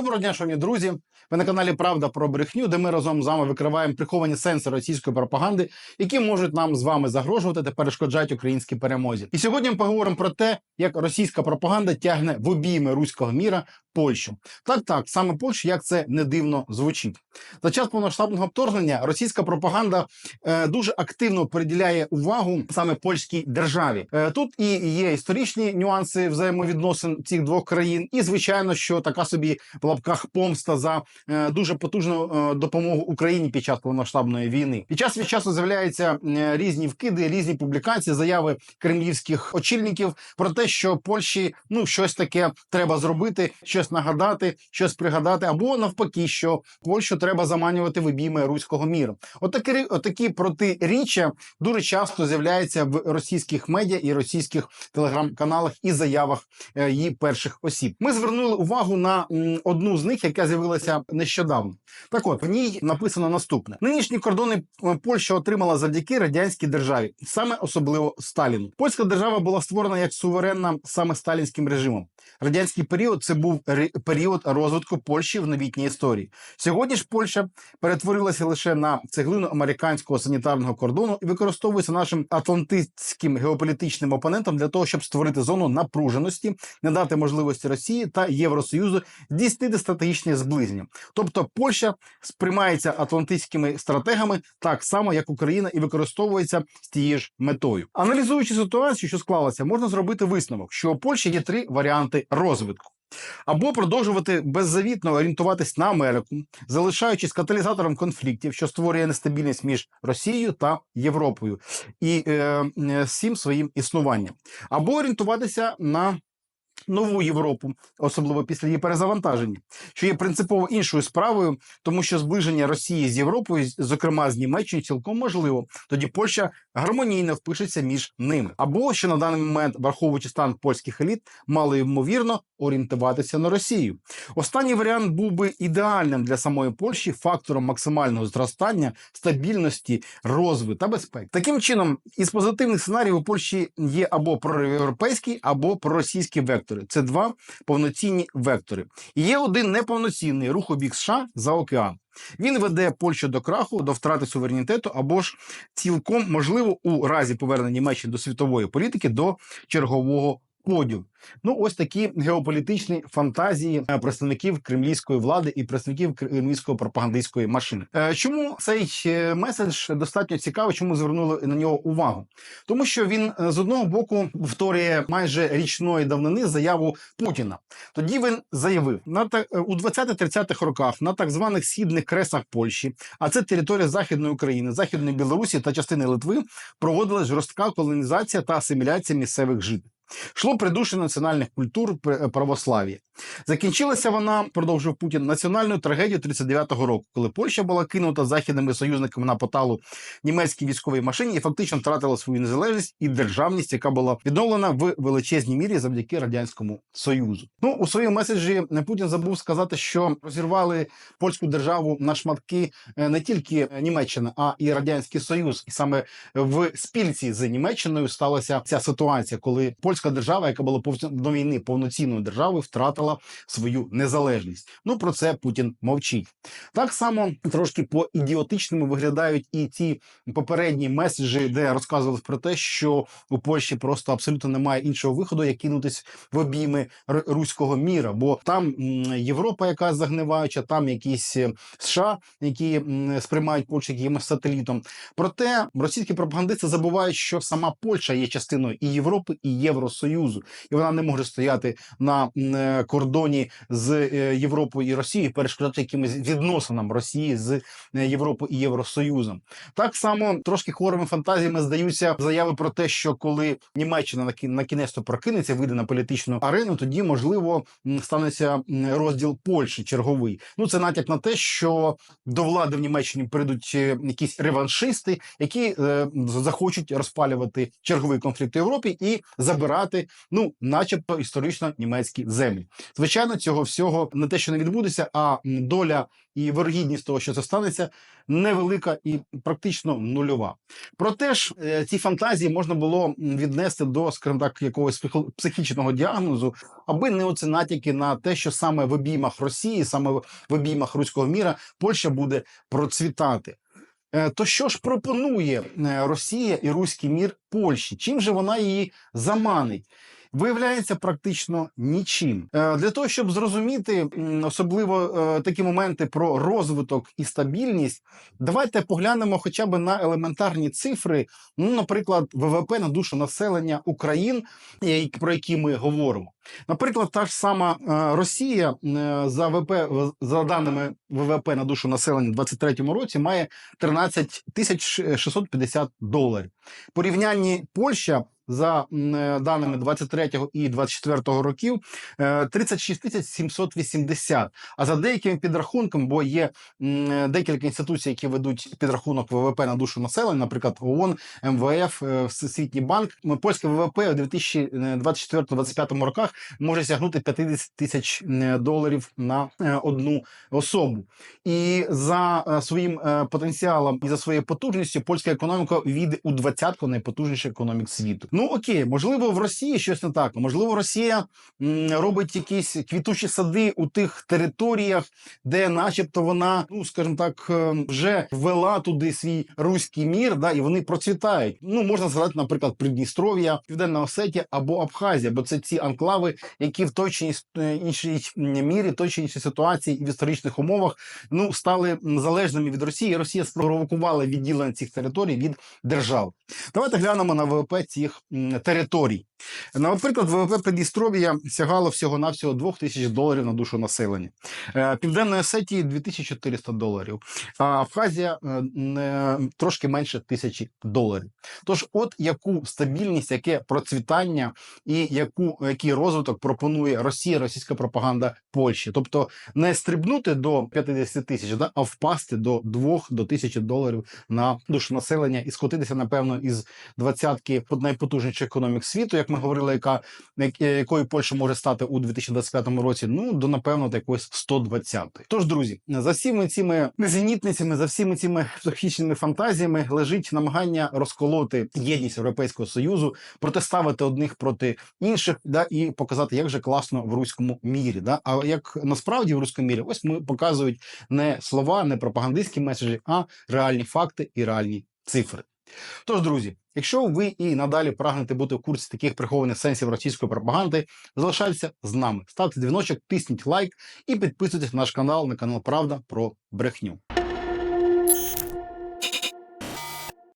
Доброго дня, шановні друзі. Ви на каналі Правда про брехню, де ми разом з вами викриваємо приховані сенси російської пропаганди, які можуть нам з вами загрожувати та перешкоджати українській перемозі. І сьогодні ми поговоримо про те, як російська пропаганда тягне в обійми руського міра Польщу. Так, так, саме Польщу, як це не дивно звучить. За час повноштабного вторгнення російська пропаганда е, дуже активно приділяє увагу саме польській державі. Е, тут і є історичні нюанси взаємовідносин цих двох країн, і звичайно, що така собі в лапках помста за е, дуже потужну е, допомогу Україні під час повномасштабної війни. Під час від часу з'являються е, різні вкиди, різні публікації, заяви кремлівських очільників про те, що Польщі ну щось таке треба зробити, щось нагадати, щось пригадати, або навпаки, що Польщу треба заманювати в обійми руського міру. Отакі, отакі протиріччя дуже часто з'являються в російських медіа і російських телеграм-каналах і заявах е, її перших осіб. Ми звернули увагу на одну з них, яка з'явилася нещодавно. Так от в ній написано наступне: нинішні кордони е, Польща отримала завдяки радянській державі, саме особливо Сталіну. Польська держава була створена як суверенна саме сталінським режимом. Радянський період це був період розвитку Польщі в новітній історії. Сьогодні ж Польща перетворилася лише на цеглину американського санітарного кордону і використовується нашим атлантичським геополітичним опонентом для того, щоб створити зону напруженості, не дати можливості Росії та Євросоюзу здійснити стратегічне зближення. Тобто Польща сприймається атлантичськими стратегами так само, як Україна, і використовується з тією ж метою. Аналізуючи ситуацію, що склалася, можна зробити висновок, що у Польщі є три варіанти розвитку. Або продовжувати беззавітно орієнтуватись на Америку, залишаючись каталізатором конфліктів, що створює нестабільність між Росією та Європою і е, е, всім своїм існуванням, або орієнтуватися на нову Європу, особливо після її перезавантаження, що є принципово іншою справою, тому що зближення Росії з Європою, зокрема з Німеччиною, цілком можливо. Тоді Польща гармонійно впишеться між ними. Або що на даний момент, враховуючи стан польських еліт, мало ймовірно орієнтуватися на Росію. Останній варіант був би ідеальним для самої Польщі фактором максимального зростання, стабільності, розвитку та безпеки. Таким чином, із позитивних сценаріїв у Польщі є або проєвропейський, або проросійські вектори. Це два повноцінні вектори. І є один неповноцінний рух обіг США за океан. Він веде Польщу до краху, до втрати суверенітету, або ж цілком можливо у разі повернення Німеччини до світової політики до чергового поділу. Ну, ось такі геополітичні фантазії е, представників кремлівської влади і представників кремлівської пропагандистської машини. Е, Чому цей е, меседж достатньо цікавий? Чому звернули на нього увагу? Тому що він з одного боку повторює майже річної давнини заяву Путіна. Тоді він заявив на у 20-30-х роках на так званих східних кресах Польщі, а це територія Західної України, Західної Білорусі та частини Литви, проводилась жорстка колонізація та асиміляція місцевих жителів. Йшло придушення національних культур пр- православ'я. Закінчилася вона, продовжив Путін, національною трагедією 39-го року, коли Польща була кинута західними союзниками на поталу німецькій військовій машині і фактично втратила свою незалежність і державність, яка була відновлена в величезній мірі завдяки радянському союзу. Ну у своєму меседжі Путін забув сказати, що розірвали польську державу на шматки е, не тільки Німеччина, а і радянський союз. І саме в спільці з Німеччиною сталася ця ситуація, коли польська держава, яка була повз- до війни повноцінною державою, втратила свою незалежність. Ну про це Путін мовчить. Так само трошки по ідіотичному виглядають і ті попередні меседжі, де розказували про те, що у Польщі просто абсолютно немає іншого виходу, як кинутись в обійми руського міра, бо там Європа, яка загниваюча, там якісь е, США, які сприймають Польщу якимось сателітом. Проте російські пропагандисти забувають, що сама Польща є частиною і Європи, і Євросоюзу, і вона не може стояти на е, кордоні з е, Європою і Росією, і перешкоджати якимось відносинам Росії з е, Європою і Євросоюзом. Так само трошки хворими фантазіями здаються заяви про те, що коли Німеччина на кінець прокинеться, вийде на політичну арену, тоді можливо станеться розділ Польщі черговий. Ну це натяк на те, що до влади в Німеччині прийдуть е, якісь реваншисти, які е, захочуть розпалювати черговий конфлікт в Європі і забирати, ну, начебто, історично німецькі землі. Звичайно, цього всього не те, що не відбудеться, а доля і вирогідність того, що це станеться, невелика і практично нульова. Проте ж е, ці фантазії можна було віднести до, скажімо так, якогось психічного діагнозу, аби не оце натяки на те, що саме в обіймах Росії, саме в в обіймах руського міра, Польща буде процвітати. Е, То що ж пропонує е, Росія і руський мір Польщі? Чим же вона її заманить? Виявляється практично нічим. Е, Для того, щоб зрозуміти особливо е, такі моменти про розвиток і стабільність, давайте поглянемо хоча б на елементарні цифри, ну, наприклад, ВВП на душу населення України, е, про які ми говоримо. Наприклад, та ж сама Росія за ВВП, за даними ВВП на душу населення у 2023 році має 13 тисяч 650 доларів. Порівнянні Польща за е, даними 23 і 24 років е, 36 тисяч 780. А за деякими підрахунками, бо є е, декілька інституцій, які ведуть підрахунок ВВП на душу населення, наприклад, ООН, МВФ, е, Всесвітній банк. Польське ВВП у 2024-2025 роках може сягнути 50 тисяч е, доларів на е, одну особу. І за е, своїм е, потенціалом і за своєю потужністю польська економіка війде у двадцятку найпотужніших економік світу. Ну окей, можливо, в Росії щось не так. Можливо, Росія робить якісь квітучі сади у тих територіях, де, начебто, вона, ну скажімо так, е, вже ввела туди свій руський мір, да, і вони процвітають. Ну можна згадати, наприклад, Придністров'я, Південна Осетія або Абхазія, бо це ці анклави, які в той чи іншій- е, мірі, той чи іншій ситуації і в історичних умовах ну стали залежними від Росії. Росія спровокувала відділення цих територій від держав. Давайте глянемо на ВВП цих територій. Наприклад, ВВП Придністров'я сягало всього навсього 2 тисяч доларів на душу населення. Е, Південної Осетії 2400 доларів, а Абхазія е, трошки менше тисячі доларів. Тож, от яку стабільність, яке процвітання і яку який розвиток пропонує Росія, російська пропаганда Польщі, тобто не стрибнути до 50 тисяч, да, а впасти до 2 до тисячі доларів на душу населення і скотитися, напевно, із двадцятки найпотужніших економік світу, як ми говорили, яка як- якою Польща може стати у 2025 році. Ну до напевно до якоїсь 120. Тож, друзі, за всіми цими незенітницями, за всіми цими психічними фантазіями лежить намагання розколоти єдність Європейського союзу, протиставити одних проти інших, да і показати, як же класно в руському мірі. Да? А як насправді в руському мірі, ось ми показують не слова, не пропагандистські меседжі, а реальні факти і реальні цифри. Тож, друзі, якщо ви і надалі прагнете бути в курсі таких прихованих сенсів російської пропаганди, залишайтеся з нами, ставте дзвіночок, тисніть лайк і підписуйтесь на наш канал на канал Правда про брехню.